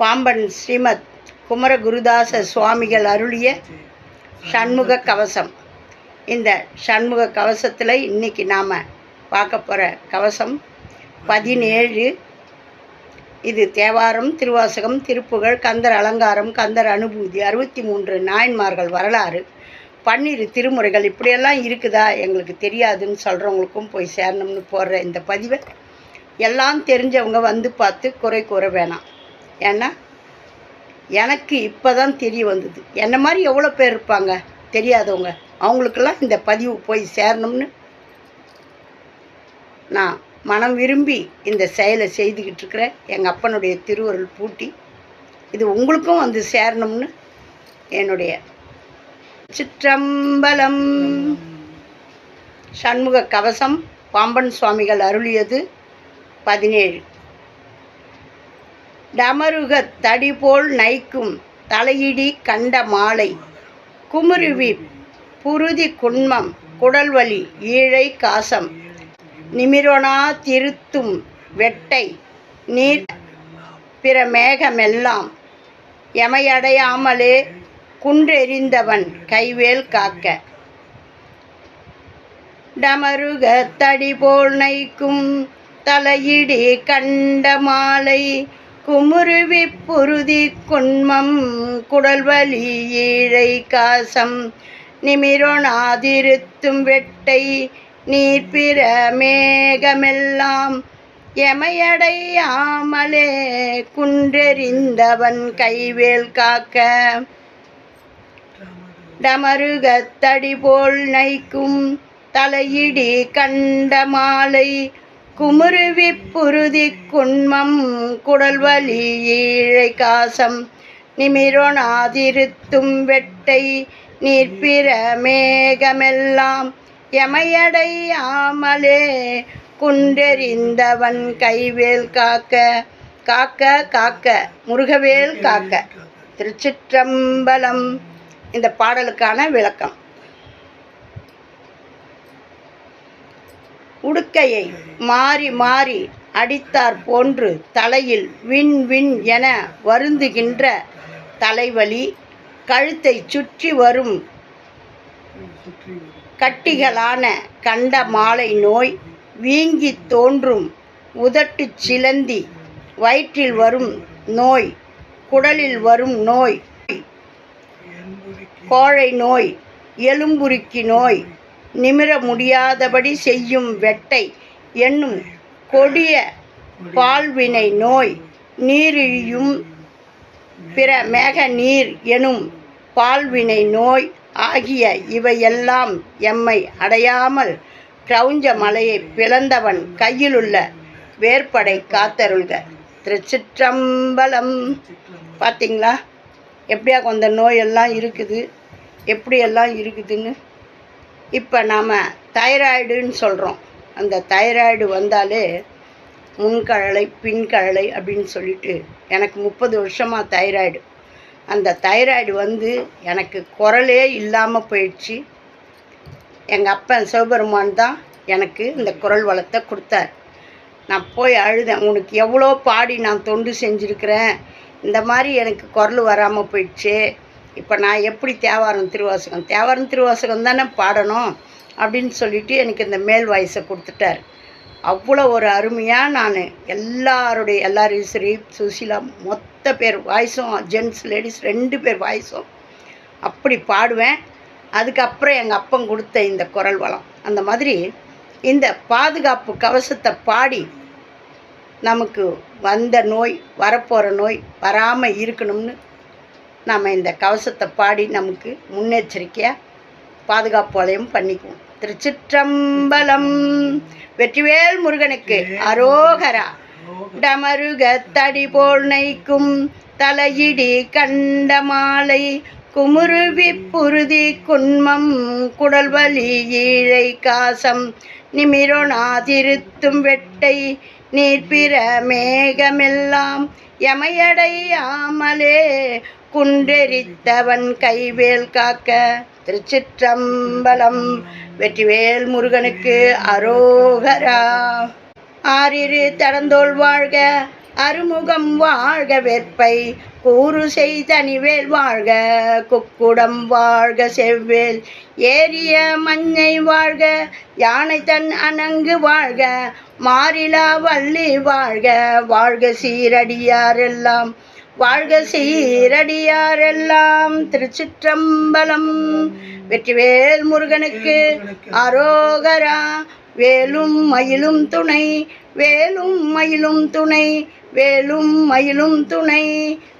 பாம்பன் ஸ்ரீமத் குமரகுருதாச சுவாமிகள் அருளிய சண்முக கவசம். இந்த சண்முக கவசத்தில் இன்றைக்கி நாம் பார்க்க போகிற கவசம் பதினேழு. இது தேவாரம் திருவாசகம் திருப்புகழ் கந்தர் அலங்காரம் கந்தர் அனுபூதி அறுபத்தி மூன்று நாயன்மார்கள் வரலாறு பன்னிரு திருமுறைகள் இப்படியெல்லாம் இருக்குதா எங்களுக்கு தெரியாதுன்னு சொல்கிறவங்களுக்கும் போய் சேரணும்னு போடுற இந்த பதிவை எல்லாம் தெரிஞ்சவங்க வந்து பார்த்து குறை கூற வேணாம். ஏன்னா எனக்கு இப்போ தான் தெரிய வந்தது. என்ன மாதிரி எவ்வளோ பேர் இருப்பாங்க? தெரியாதவங்க. அவங்களுக்கெல்லாம் இந்த பதிவு போய் சேரணும்னு நான் மனம் விரும்பி இந்த செயலை செய்துக்கிட்டு இருக்கிறேன். எங்கள் அப்பனுடைய திருவருள் பூட்டி இது உங்களுக்கும் வந்து சேரணும்னு என்னுடைய சிற்றம்பலம். சண்முக கவசம் பாம்பன் சுவாமிகள் அருளியது பதினேழு. டமருகத் தடிபோல் நைக்கும் தலையிடி கண்ட மாலை. குமுருவி புருதி குன்மம் குடல்வலி ஈழை காசம். நிமிரொனா திருத்தும் வெட்டை நீர் பிற மேகமெல்லாம். எமையடையாமலே குன்றெறிந்தவன் கைவேல் காக்க. டமருக தடி போல் நைக்கும் தலையிடி கண்ட மாலை. குமுருவி புருதி குன்மம் குடல்வலி ஈழை காசம். நிமிரொணாதிருத்தும் வெட்டை நீர்ப்பிற மேகமெல்லாம். எமையடையாமலே குன்றெறிந்தவன் கைவேல் காக்க. டமருகத்தடி போல் நைக்கும் தலையிடி கண்ட மாலை குமுருவி புருதி குன்மம் குடல்வலி ஈழை காசம். நிமிரொணாதிருத்தும் வெட்டை நீர்பிற மேகமெல்லாம் எமையடையாமலே குண்டெறிந்தவன் கைவேல் காக்க காக்க காக்க முருகவேல் காக்க. திருச்சிற்றம்பலம். இந்த பாடலுக்கான விளக்கம். உடுக்கையை மாறி மாறி அடித்தார் போன்று தலையில் விண் வின் என வருந்துகின்ற தலைவலி கழுத்தை சுற்றி வரும் கட்டிகளான கண்ட மாலை நோய் வீங்கி தோன்றும் உதட்டு சிலந்தி வயிற்றில் வரும் நோய் குடலில் வரும் நோய் கோழை நோய் எலும்புருக்கி நோய் நிமிர முடியாதபடி செய்யும் வெட்டை என்னும் கொடிய பால்வினை நோய் நீரிழியும் பிற மேக நீர் எனும் பால்வினை நோய் ஆகிய இவையெல்லாம் எம்மை அடையாமல் கிரௌஞ்ச மலையை பிளந்தவன் கையிலுள்ள வேர்படை காத்தருள்க. திருச்சிற்றம்பலம். பார்த்தீங்களா எப்படியா கொஞ்ச நோயெல்லாம் இருக்குது. எப்படியெல்லாம் இருக்குதுன்னு? இப்போ நாம் தைராய்டுன்னு சொல்கிறோம் அந்த தைராய்டு வந்தாலே முன்கழலை பின்கழலை அப்படின்னு சொல்லிட்டு எனக்கு முப்பது வருஷமாக தைராய்டு. அந்த தைராய்டு வந்து எனக்கு குரலே இல்லாமல் போயிடுச்சு. எங்கள் அப்பன் சிவபெருமான் தான் எனக்கு இந்த குரல் வளத்தை கொடுத்தார். நான் போய் அழுதேன் உனக்கு எவ்வளோ பாடி நான் தொண்டு செஞ்சுருக்கிறேன். இந்த மாதிரி எனக்கு குரல் வராமல் போயிடுச்சு. இப்போ நான் எப்படி தேவாரம் திருவாசகம் தேவாரம் திருவாசகம் தானே பாடணும் அப்படின்னு சொல்லிட்டு எனக்கு இந்த மேல் வாய்ஸை கொடுத்துட்டார். அவ்வளோ ஒரு அருமையாக நான் எல்லாருடைய எல்லாரையும் சரி சுசீலா மொத்த பேர் வாய்ஸும் ஜென்ட்ஸ் லேடிஸ் ரெண்டு பேர் வாய்ஸும் அப்படி பாடுவேன். அதுக்கப்புறம் எங்கள் அப்பன் கொடுத்த இந்த குரல் வளம். அந்த மாதிரி இந்த பாதுகாப்பு கவசத்தை பாடி நமக்கு வந்த நோய் வரப்போகிற நோய் வராமல் இருக்கணும்னு நாம் இந்த கவசத்தை பாடி நமக்கு முன்னெச்சரிக்கையாக பாதுகாப்பு வளையம் பண்ணிக்குவோம். திருச்சிற்றம்பலம் வெற்றிவேல் முருகனுக்கு அரோகரா. டமருக தடி போல் நைக்கும் தலையிடி கண்ட மாலை குமுருவி புருதி குன்மம் குடல்வலி ஈழை காசம் நிமிரொணா திருத்தும் வெட்டை நீர்பிற மேகமெல்லாம் எமையடையாமலே குன்றெரித்தவன் கைவேல் காக்க. திருச்சிற்றம்பலம் வெற்றிவேல் முருகனுக்கு அரோகரா. ஆறிரு தடந்தோல் வாழ்க அருமுகம் வாழ்க வெற்பை கூறு செய்தனிவேல் வாழ்க குக்குடம் வாழ்க செவ்வேல். ஏரிய மஞ்சை வாழ்க யானை தன் அணங்கு வாழ்க மாறிலா வள்ளி வாழ்க. வாழ்க சீரடியாரெல்லாம் வாழ்க சீரடியாரெல்லாம். திருச்சிற்றம்பலம் வெற்றிவேல் முருகனுக்கு அரோகரா. வேலும் மயிலும் துணை வேலும் மயிலும் துணை வேலும் மயிலும் துணை.